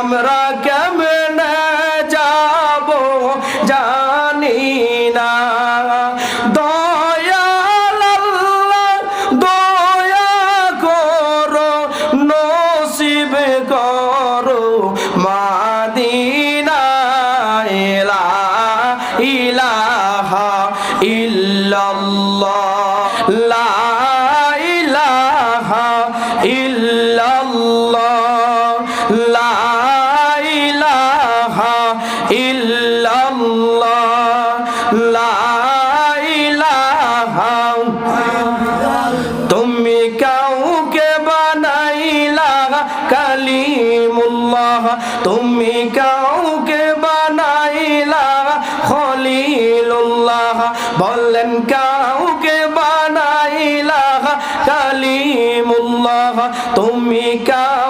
আমরা কেমনে যাব জানি না। দয়াল দয়া করো, নসিব করো ইলাহা ইল্লাল্লাহ। লা ইলাহা ইল্লাল্লাহ। তুমি কাউকে বানাইলা? খলিলুল্লাহ বললেন কাউকে বানাইলা? কালিমুল্লাহ তুমি কাউকে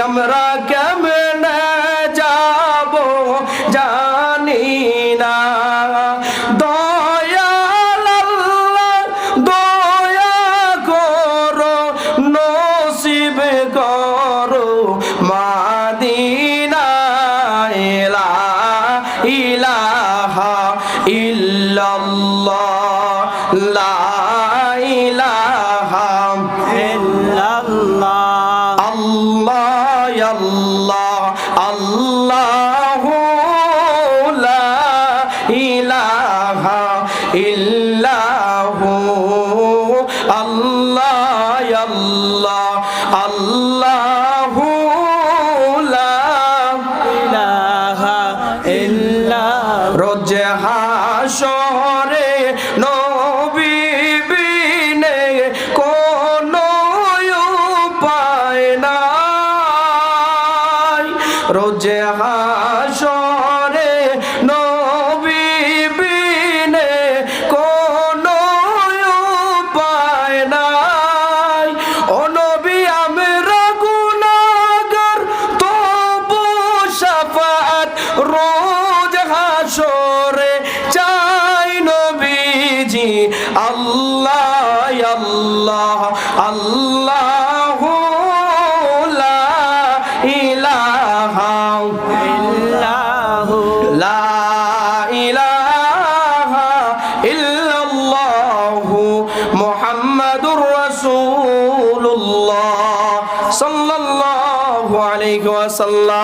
আমরা কেমনে যাব জানি না। দয়াল দয়া করো নসিব করো মাদিনা ইলা ইলাহা ইল্লাল্লাহ আল্লাহ আল্লাহ আল্লাহ রোজ হাসরে নবী বিনে কোনো উপায় নাই। রোজ হাসরে রোজ হাসরে চাই নবীজি, আল্লাহ আল্লাহ আল্লাহ লা ইলাহা ইল্লাহু লা ইলাহা ইল্লাল্লাহু মুহাম্মাদুর রাসূলুল্লাহ সাল্লাল্লাহু আলাইহি ওয়াসাল্লাম।